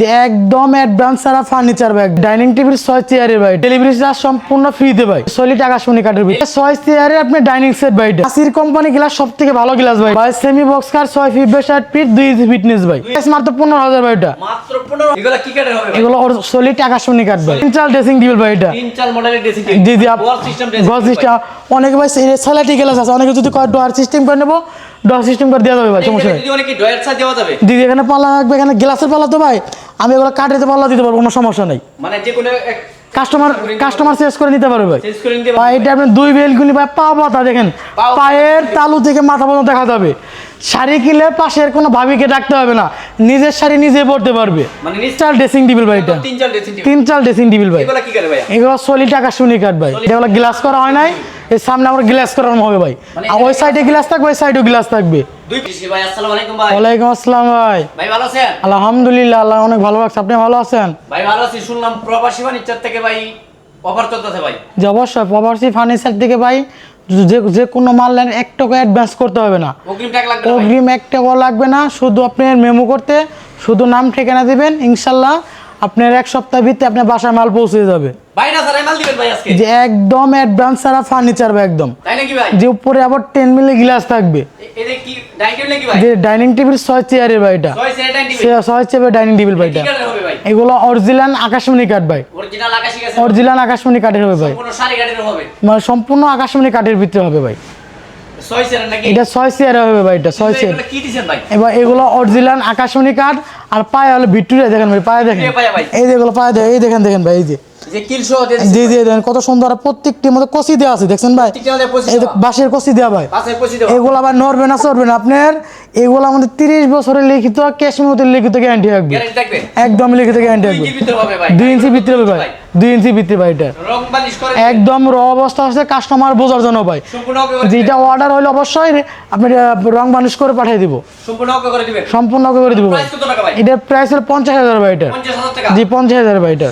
যে একদম অ্যাডভান্স সারা ফার্নিচার ভাই ডাইনিং টেবিল ছয় চেয়ারের ভাই ডেলিভারি চার্জ সম্পূর্ণ ফ্রিতে ভাই। কাঠের ভাই ছয় চেয়ারে আপনি ডাইনিং সেট ভাই আসির কোম্পানি গ্লাস সব থেকে ভালো গ্লাস ভাই। ভাই সেমি বক্স কার ছয় ফিট বাই ষাট ফিট দুই ইঞ্চি ফিটনেস ভাই Price মাত্র পনেরো হাজার ভাই এটা। মাত্র 15 এগুলা কি কাঠের হবে ভাই? এগুলো সলিড আকাশমণি কাঠ ভাই। তিন চাল ড্রেসিং টেবিল ভাই এটা। তিন চাল মডেলের ড্রেসিং জি জি ওয়াল সিস্টেম অনেকে ভাই স্যালাটি গ্লাস আছে। অনেকে যদি ডোয়ার সিস্টেম করে নেব ডোয়ার সিস্টেম করে দেওয়া যাবে ভাই সমস্যা নেই। দিদি এখানে পাল্লা রাখবে এখানে গ্লাসের পাল্লা তো ভাই। আমি এগুলো কাঠেতে পাল্লা দিতে পারব কোনো সমস্যা নেই। মানে যে কোনো কাস্টমার কাস্টমার চেঞ্জ করে নিতে পারবে ভাই। ভাই এটা আপনি দুই বেলগুনি ভাই পা পাতা দেখেন। পায়ের তালু থেকে মাথা পর্যন্ত দেখা যাবে। শাড়ি কিনলে পাশের কোনো ভাবিকে ডাকতে হবে না। নিজের শাড়ি নিজে পরতে পারবে। মানে চাল ড্রেসিং টেবিল ভাই এটা। তিন চাল ড্রেসিং টেবিল ভাই। এগুলা সলি টাকা শুনি কাঠ ভাই। এগুলো গ্লাস করা হয় নাই এর সামনে আমার গ্লাস করানো হবে ভাই। মানে আর ওই সাইডে গ্লাস থাকবে ওই সাইডেও গ্লাস থাকবে। দুই পিস ভাই? আসসালামু আলাইকুম ভাই। ওয়ালাইকুম আসসালাম ভাই। ভাই ভালো আছেন? আলহামদুলিল্লাহ আল্লাহ অনেক ভালো লাগছে আপনি ভালো আছেন? ভাই ভালো আছি শুনলাম প্রবাসী বাণিজ্য থেকে ভাই অফার চলতেছে ভাই। যে অবশ্যই। প্রবাসী ফার্নিচার থেকে ভাই যে যে কোনো মাল নেন এক টাকা অ্যাডভান্স করতে হবে না। অগ্রিম এক টাকাও লাগবে না। শুধু আপনার মেমো করতে শুধু নাম ঠিকানা দিবেন ইনশাল্লাহ আপনার এক সপ্তাহ ভিত্তি আপনার বাসায় মাল পৌঁছে যাবে। দিবেন ভাই আজকে? যে একদম অ্যাডভান্স সারা ফার্নিচার ভাই একদম। তাই নাকি ভাই? যে উপরে আবার টেন মিলি গ্লাস থাকবে। এটা কি ডাইনিং টেবিল নাকি ভাই? যে ডাইনিং টেবিল ছয় চেয়ারের ভাই এটা। ছয় সেট ডাইনিং টেবিল ছয় চেয়ারের ডাইনিং টেবিল ভাই এটা। এগুলো অরিজিনাল আকাশমণি কাঠ ভাই। অরিজিনাল আকাশি গেছে। অরিজিনাল আকাশমণি কাঠের হবে ভাই। কোনো শাড়ি কাঠের হবে। মানে সম্পূর্ণ আকাশমণি কাঠের ভিতরে হবে ভাই। এটা ছয় চেয়ারের হবে ভাই এটা ছয় চেয়ার এবার এগুলো অরিজিনাল আকাশমণি কাঠ আর পায়ে হলো ভিক্টোরিয়া দেখেন ভাই পায়ে দেখেন। এই যে এগুলো পায়ে দেখেন এই দেখেন দেখেন ভাই এই যে। যে কিল সহ জি জি কত সুন্দর। মধ্যে কষি দেওয়া আছে দেখছেন ভাই। বাঁশের কষি দেওয়া ভাই। এগুলো আবার নড়বে না চড়বে না। আপনার এগুলো আমাদের তিরিশ বছরের লিখিত লিখিত গ্যারান্টি থাকবে একদম লিখিত গ্যারান্টি থাকবে দুই ইঞ্চি ভিতরে হবে ভাই। দুই ইঞ্চি ভিতরে ভাই এটা। একদম র অবস্থা আছে কাস্টমার বোঝার জন্য ভাই। যেটা অর্ডার হলে অবশ্যই আপনি রং মানুষ করে পাঠিয়ে দিব। সম্পূর্ণ ওকে করে দিব ভাই। এটার প্রাইস হলো পঞ্চাশ হাজার ভাই এটা। জি পঞ্চাশ হাজার ভাই এটা।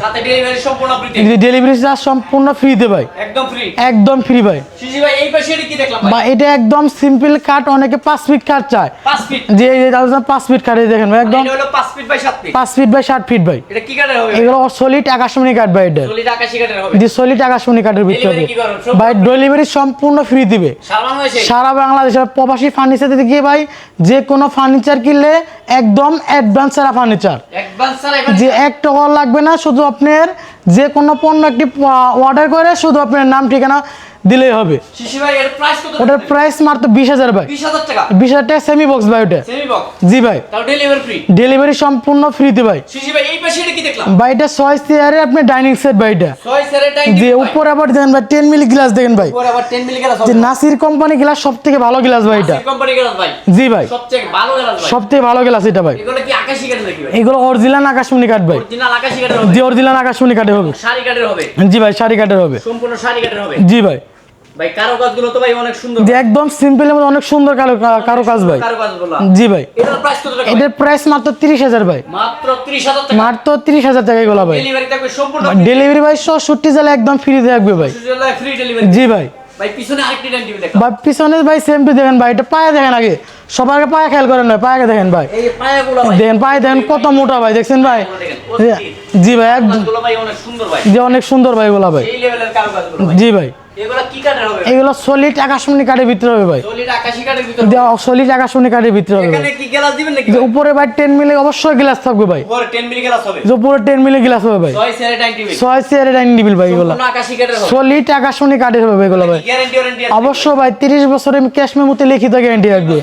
ডেলিভারি চার্জ সম্পূর্ণ ফ্রিতে ভাই। একদম ফ্রি একদম ভাই। বা এটা একদম সিম্পল কাট অনেকে পাঁচ ফিট কাট চায়। যে পাঁচ ফিট কাটে দেখেন ভাই একদম 5 ফিট বাই 7 ফিট পাঁচ ফিট বাই ষাট ফিট ভাই। এগুলো সলিড আকাশমণি কাঠ ভাই কাঠের। যে সলিড আকাশমণি কাঠের ভিতরে। ভাই ডেলিভারি সম্পূর্ণ ফ্রি দিবে। সারা বাংলাদেশের প্রবাসী ফার্নিচার থেকে গিয়ে ভাই যে কোনো ফার্নিচার কিনলে একদম অ্যাডভান্স সারা ফার্নিচার যে এক টাকাও লাগবে না শুধু আপনার যে কোনো পণ্য একটি অর্ডার করে শুধু আপনার নাম ঠিকানা দিলেই হবে। ভাই ওটার প্রাইস মাত্র বিশ হাজার ভাই। বিশ হাজার টাকা? সেমি বক্স ভাই ওটা। জি ভাই। ডেলিভারি সম্পূর্ণ ফ্রিতে ভাই। ভাই এটা ছয় চেয়ারে আপনি ডাইনিং সেট ভাইটা ছয় যে উপরে আবার দেখেন ভাই টেন মিলি গ্লাস দেখেন ভাই। উপরে আবার 10 মিলি গ্লাস যে নাসির কোম্পানি গ্লাস সব থেকে ভালো গ্লাস ভাই এটা। ভাই। জি ভাই। ভাই। সব থেকে ভালো গ্লাস এটা ভাই। এগুলো ভাই? অরিজিনাল আকাশমণি কাঠ ভাই। জি অরিজিনাল আকাশমণি কাঠের হবে। জি ভাই শাড়ি কাঠের হবে। সম্পূর্ণ শাড়ি কাঠের হবে। জি ভাই। ভাই কারও কাজগুলো তো ভাই অনেক সুন্দর একদম সিম্পলের মধ্যে অনেক সুন্দর কারও কারও কাজ ভাই। কারও কাজগুলো জি ভাই। এটার প্রাইস কত টাকা এটার প্রাইস মাত্র তিরিশ হাজার ভাই। মাত্র 30000 টাকা? মাত্র তিরিশ হাজার টাকা এগুলো ভাই। ডেলিভারি থাকবে সম্পূর্ণ ডেলিভারি ভাই সত্তর জেলা একদম ফ্রি থাকবে ভাই। ফ্রি ডেলিভারি জি ভাই। ভাই পিছনে আরেকটি দেখলাম বা পিছনে ভাই সেম টু দেখেন ভাই। এটা পায়ে দেখেন আগে। সবার আগে পায়ে খেয়াল করেন ভাই পায়ে দেখেন ভাই। এই পায়াগুলো ভাই। দেখেন পায়ে দেখেন কত মোটা ভাই। দেখছেন ভাই? দেখেন, জি ভাই ভাই অনেক সুন্দর ভাই। যে অনেক সুন্দর ভাই এগুলা ভাই। জি ভাই। এগুলো সলিড আকাশমণি কাঠের ভিতরে হবে ভাই। সলিড কাঠের ভিতর আকাশমণি কাঠের ভিতরে হবে উপরে ভাই টেন মিলি অবশ্যই গ্লাস থাকবে ভাই। উপরে 10 মিলি গ্লাস হবে। যে উপরে টেন মিলি গ্লাস হবে ভাই। ছয় টেবিল চেয়ারে ডাইনিং টেবিল ভাই এগুলো। কাঠের হবে। সলিড আকাশমণি কাঠের হবে এগুলো ভাই। অবশ্যই ভাই। তিরিশ বছরের ক্যাশ মেমোতে লিখিত গ্যারান্টি থাকবে।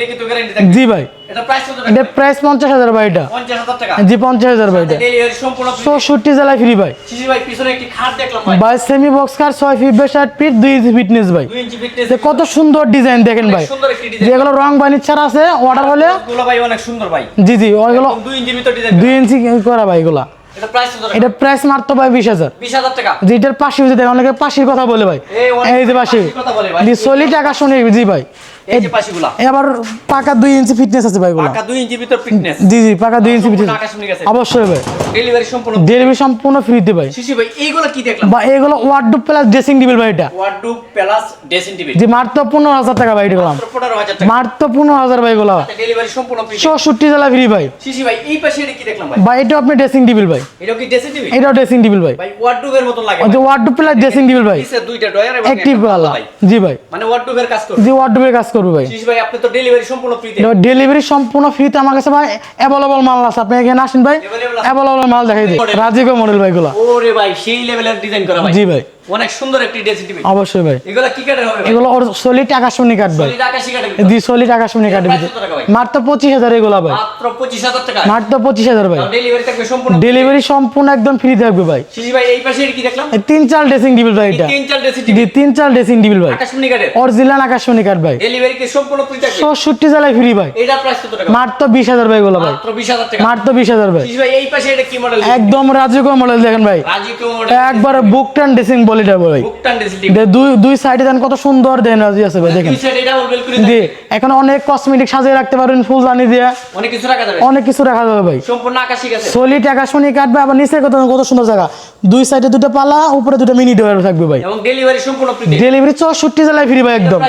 লিখিত গ্যারান্টি থাকবে। জি ভাই। এটা প্রাইস কত টাকা? এটার প্রাইস পঞ্চাশ হাজার ভাই এটা। 50000 টাকা। জি পঞ্চাশ হাজার ভাই এটা। সম্পূর্ণ। চৌষট্টি জেলায় ফ্রি ভাই শিশি ভাই পিছনে একটি খাট দেখলাম ভাই। ভাই সেমি বক্স কার ছয় ফিট ষাট ফিট দুই ইঞ্চি ফিটনেস ভাই। 2 ইঞ্চি ফিটনেস কত সুন্দর ডিজাইন দেখেন ভাই। সুন্দর একটি ডিজাইন যেগুলো রং ছাড়া আছে অর্ডার হলে গুলো ভাই অনেক সুন্দর ভাই। জি জি ওইগুলো 2 ইঞ্চির ভিতর ডিজাইন দুই ইঞ্চি করা ভাই এগুলা। এটা প্রাইস মাত্র ভাই বিশ হাজার। 20000 টাকা। যে এটার পাশে অনেকে পাশির কথা বলে ভাই। এই যে পাশি। সলিড টাকা শুনে জি ভাই। এই যে পাশিগুলা। এবার পাকা ইঞ্চি ফিটনেস আছে ভাই পাকা দুই ইঞ্চির ভিতর ফিটনেস জি জি পাকা ইঞ্চি ফিটনেস অবশ্যই ভাই। ডেলিভারি সম্পূর্ণ ডেলিভারি সম্পূর্ণ ফ্রিতে ভাই। শিশি ভাই এইগুলো কি দেখলাম? বা এগুলো ওয়ার্ডরোব প্লাস ড্রেসিং টেবিল ভাই এটা। ওয়ার্ডরোব প্লাস ড্রেসিং টেবিল জি মাত্র পনেরো হাজার টাকা ভাই এটা গুলাম হাজার টাকা। মাত্র পনেরো হাজার ভাই গুলা ডেলিভারি সম্পূর্ণ ফ্রি চৌষট্টি জেলা ফ্রি ভাই। শিশি ভাই এই পাশে এটা কি দেখলাম ভাই? বা এটাও আপনি ড্রেসিং টেবিল ভাই। এটা কি ড্রেসিং টেবিল এটাও ড্রেসিং টেবিল ভাই। ভাই ওয়ার্ডরোবের মতন লাগে যে ওয়ার্ডরোব প্লাস ড্রেসিং টেবিল ভাই। নিচে দুইটা ডয়ার এবং একটি একটা পাল্লা জি ভাই। মানে ওয়ার্ডরোবের কাজ করবে জি ওয়ার্ডরোবের কাজ করবে ভাই? আপনি তো ডেলিভারি সম্পূর্ণ ফ্রিতে ডেলিভারি সম্পূর্ণ ফ্রিতে আমার কাছে ভাই অ্যাভেলেবল মাল আছে। আপনি এখানে আসেন ভাই। অ্যাভেলেবল মাল দেখাই দিই। রাজীব মডেল ভাই গুলা ওরে ভাই সেই লেভেলের ডিজাইন করা ভাই। জি ভাই। অনেক সুন্দর একটি টেবিল অবশ্যই ভাই। এগুলো কি কাটার হবে এগুলো সলিড আকাশমণি কাঠ ভাই। সলিড আকাশি সলিড আকাশমণি কত মাত্র পঁচিশ হাজার এগুলা ভাই। মাত্র পঁচিশ হাজার টাকা। মাত্র পঁচিশ হাজার ভাই। ডেলিভারি থাকবে সম্পূর্ণ ডেলিভারি সম্পূর্ণ একদম ফ্রি থাকবে ভাই। ভাই এই পাশে কি দেখলাম? তিন চাল ড্রেসিং টেবিল ভাই এটা। তিন চার ড্রেসিং টেবিল তিন চাল ড্রেসিং টেবিল ভাই। আকাশমণি কাটের অরিজিনাল আকাশমণি কাঠ ভাই। ডেলিভারি কি সম্পূর্ণ ফ্রি থাকবে? জেলায় ফ্রি ভাই। এটা প্রাইস কত টাকা? মাত্র বিশ হাজার ভাই গুলো ভাই। মাত্র বিশ হাজার টাকা। মাত্র বিশ হাজার ভাই। শিশি ভাই এই পাশে এটা কি মডেল একদম রাজকীয় মডেল দেখেন ভাই। রাজি মডেল একবারে বুক টান ড্রেসিং বলিটা ভাই। দুই দুই সাইডে দেন কত সুন্দর দেন রাজি আছে ভাই দেখেন। জি এখন অনেক কসমেটিক সাজিয়ে রাখতে পারবেন ফুলদানি দিয়ে। অনেক কিছু রাখা যাবে। অনেক কিছু রাখা যাবে ভাই। সম্পূর্ণ আকাশি গেছে সলিড আকাশমণি কাটবে আবার নিচে কত কত সুন্দর জায়গা। দুই সাইডে দুটো পালা উপরে দুটো মিনি ডোয়ার থাকবে ভাই। এবং ডেলিভারি সম্পূর্ণ ফ্রি ডেলিভারি চৌষট্টি জেলায় ফ্রি ভাই একদম।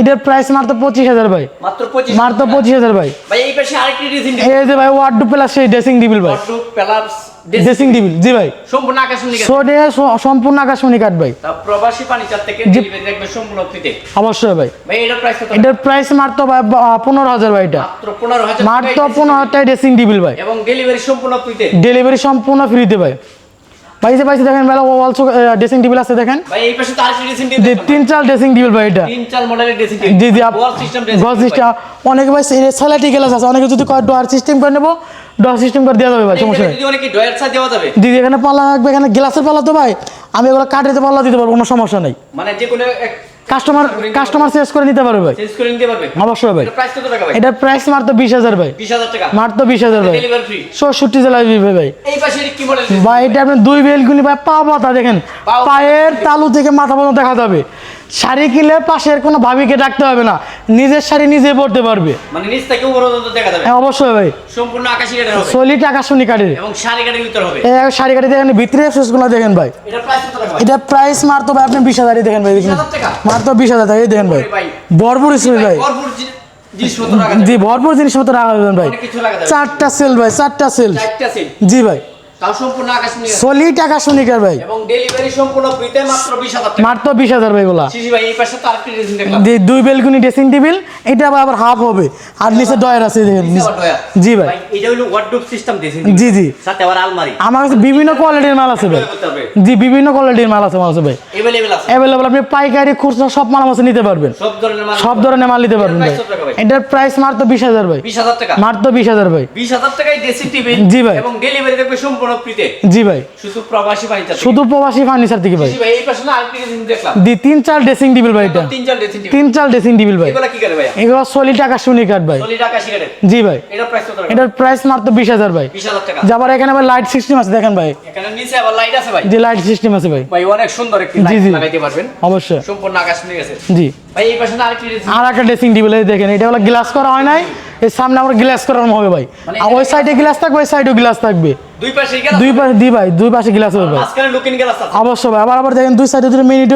এটার প্রাইস মাত্র পঁচিশ হাজার ভাই। মাত্র পঁচিশ মাত্র পঁচিশ হাজার ভাই। ভাই এই পাশে আরেকটি ড্রেসিং এই যে ভাই ওয়ার্ড প্লাস সেই ড্রেসিং টেবিল ভাই। টেবিল প্লাস ড্রেসিং টেবিল জি ভাই। সম্পূর্ণ আকাশমণি গেছে সোডে সম্পূর্ণ আকাশমণি কাট ভাই। তা প্রবাসী পানিচার থেকে ডেলিভারি থাকবে সম্পূর্ণ ফ্রিতে অবশ্যই ভাই। ভাই এটার প্রাইস কত? এটার প্রাইস মাত্র ভাই পনেরো হাজার ভাই এটা। মাত্র পনেরো হাজার মাত্র পনেরো হাজার টাকা ড্রেসিং টেবিল ভাই। এবং ডেলিভারি সম্পূর্ণ ফ্রিতে ডেলিভারি সম্পূর্ণ ফ্রিতে ভাই। ভাই যে পাইছে দেখেন বেলা অলসো ড্রেসিং টেবিল আছে দেখেন। ভাই এই পাশে তো আরেকটি ড্রেসিং টেবিল তিন চাল ড্রেসিং টেবিল ভাই এটা। তিন চার মডেলের ড্রেসিং জি টেবিল জি ওয়াল সিস্টেম গজ সিস্টেম অনেকে ভাই স্যালাটি গ্লাস আছে অনেকে যদি কয় ডোয়ার সিস্টেম করে নেব ডোয়ার সিস্টেম করে দেওয়া যাবে ভাই সমস্যা নেই। দিদি এখানে পাল্লা রাখবে এখানে গ্লাসের পাল্লা তো ভাই। আমি এগুলো কাঠেতে পাল্লা দিতে পারব কোনো সমস্যা নেই। মানে যে কোনো কাস্টমার কাস্টমার চেঞ্জ করে নিতে পারবে ভাই। চেঞ্জ করে নিতে পারবে? অবশ্যই ভাই। প্রাইস কত টাকা ভাই? এটার প্রাইস মাত্র বিশ হাজার ভাই। বিশ হাজার টাকা? মাত্র বিশ হাজার ভাই। ডেলিভারি ফ্রি জেলায় দিবে ভাই এই পাশে কি মডেল ভাই এটা আপনি দুই বেলগুনি ভাই পা পাতা দেখেন। পায়ের তালু থেকে মাথা পর্যন্ত দেখা যাবে শাড়ি কিনলে পাশের কোনো ভাবিকে ডাকতে হবে না। নিজের শাড়ি নিজে পরতে পারবে। মানে নিচ থেকে উপর পর্যন্ত দেখা যাবে। হ্যাঁ, অবশ্যই ভাই। সম্পূর্ণ আকাশি কাঠের হবে। সলিড এবং শাড়ি কাঠের ভিতর হবে। এই শাড়ি দেখেন ভিতরে গুলো দেখেন ভাই। এটা প্রাইস কত ভাই এটা প্রাইস মাত্র ভাই আপনি বিশ হাজারই দেখেন ভাই দেখেন। 20,000 টাকা? মাত্র বিশ হাজার টাকা এই দেখেন ভাই। ভরপুর স্কুল ভাই। ভরপুর জি- ভরপুর জিনিসপত্র রাখা যাবেন ভাই। চারটা সেল ভাই চারটা সেল জি ভাই। তাও সম্পূর্ণ আকাশমণি সলিড আকাশমণি কাঠ ভাই। এবং ডেলিভারি সম্পূর্ণ ফ্রিতে মাত্র টাকা। মাত্র ভাই গুলা শিশি ভাই এই পাশে তো আরেকটি ড্রেসিং দেখলাম দুই বেলকুনি ড্রেসিং টেবিল এটা আবার আবার হাফ হবে। আর নিচে ডয়ার আছে দেখেন। জি ভাই। ভাই এটা হলো ওয়ার্ডরোব সিস্টেম ড্রেসিং জি জি। সাথে আবার আলমারি। আমার কাছে বিভিন্ন কোয়ালিটির মাল আছে ভাই। জি বিভিন্ন কোয়ালিটির মাল আছে মাল আছে ভাই। আছে। আপনি পাইকারি খুচরা সব মাল আছে নিতে পারবেন। সব ধরনের মাল সব ধরনের মাল নিতে পারবেন ভাই? এটার প্রাইস মাত্র বিশ হাজার ভাই। বিশ হাজার টাকা। মাত্র বিশ হাজার ভাই। বিশ হাজার টাকায় ড্রেসিং টেবিল জি ভাই। এবং ডেলিভারি থাকবে সম্পূর্ণ জি ভাই। শুধু প্রবাসী বাণিজ্য শুধু প্রবাসী ফার্নিচার থেকে ভাই। ভাই এই পাশে না আরেকটি দেখলাম। দি তিন চাল ড্রেসিং টেবিল ভাই এটা। তিন চার ড্রেসিং টেবিল তিন চাল ড্রেসিং টেবিল ভাই। এগুলা কি করে ভাই এগুলো সলিড আকাশমণি কাঠ ভাই। সলিড আকাশি কাঠের। জি ভাই। প্রাইস কত এটার প্রাইস মাত্র বিশ হাজার ভাই। টাকা। যাবার এখানে আবার লাইট সিস্টেম আছে দেখেন ভাই। এখানে নিচে আবার লাইট আছে ভাই। যে লাইট সিস্টেম আছে ভাই। ভাই অনেক সুন্দর একটি জি, লাইট জি। লাগাইতে পারবেন। অবশ্যই। সম্পূর্ণ আকাশ নিয়ে গেছে। জি। ভাই এই পাশে আর একটা ড্রেসিং টেবিল দেখেন এটা হলো গ্লাস করা হয় নাই। এর সামনে আমার গ্লাস করানো হবে ভাই। মানে আর ওই সাইডে গ্লাস থাকবে ওই সাইডেও গ্লাস থাকবে। দুই পাশে গেল দুই পাশে দি ভাই দুই পাশে গ্লাস হবে। ভাই মাঝখানে লুকিং গেল আছে অবশ্যই ভাই আবার আবার দেখেন দুই সাইডে দুটো মিনি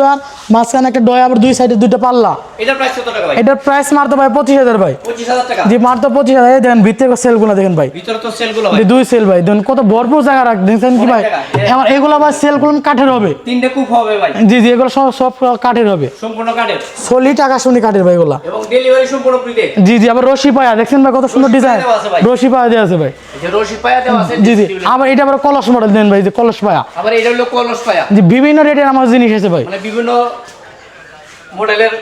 মাঝখানে একটা ডয় আবার দুই সাইডে দুটো পাল্লা। এটার প্রাইস কত টাকা ভাই? এটার প্রাইস মারতো ভাই টাকা? জি মারতো পঁচিশ হাজার। এই দেখেন ভিতরে সেলগুলো দেখেন ভাই। ভিতরে তো সেল ভাই। দুই সেল ভাই দেখুন কত ভরপুর জায়গা রাখ কি ভাই? আমার এগুলো ভাই সেলগুলো কাঠের হবে। তিনটে কূপ হবে ভাই। জি জি এগুলো সব সব কাঠের হবে। সম্পূর্ণ কাঠের। সলিড আকাশমণি কাঠের ভাই এগুলা। এবং ডেলিভারি সম্পূর্ণ ফ্রিতে জি জি আবার রশি পায়া দেখছেন ভাই কত সুন্দর ডিজাইন। রশি পায়া দেওয়া আছে ভাই। রশি পায়া দেওয়া আছে জি। আবার এটা আবার কলস মডেল দেন ভাই যে কলস পায়া। আবার এটা হলো কলস পায়া। জি বিভিন্ন রেটের আমার জিনিস আছে ভাই। মানে বিভিন্ন মডেলের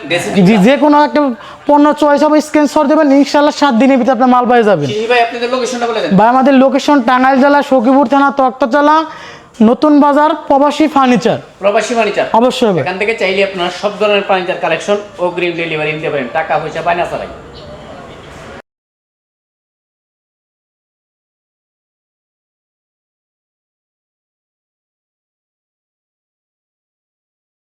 জি যে কোনো একটা পণ্য চয়েস হবে স্ক্রিনশট দেবেন ইনশাল্লাহ সাত দিনের ভিতরে আপনার মাল পেয়ে যাবেন ভাই আপনাদের লোকেশনটা বলে দেন। ভাই আমাদের লোকেশন টাঙ্গাইল জেলা সখীপুর থানা তক্তচালা নতুন বাজার প্রবাসী ফার্নিচার প্রবাসী ফার্নিচার অবশ্যই এখান থেকে চাইলে আপনার সব ধরনের ফার্নিচার কালেকশন অগ্রিম ডেলিভারি নিতে পারেন। টাকা পয়সা বায়না ছাড়াই।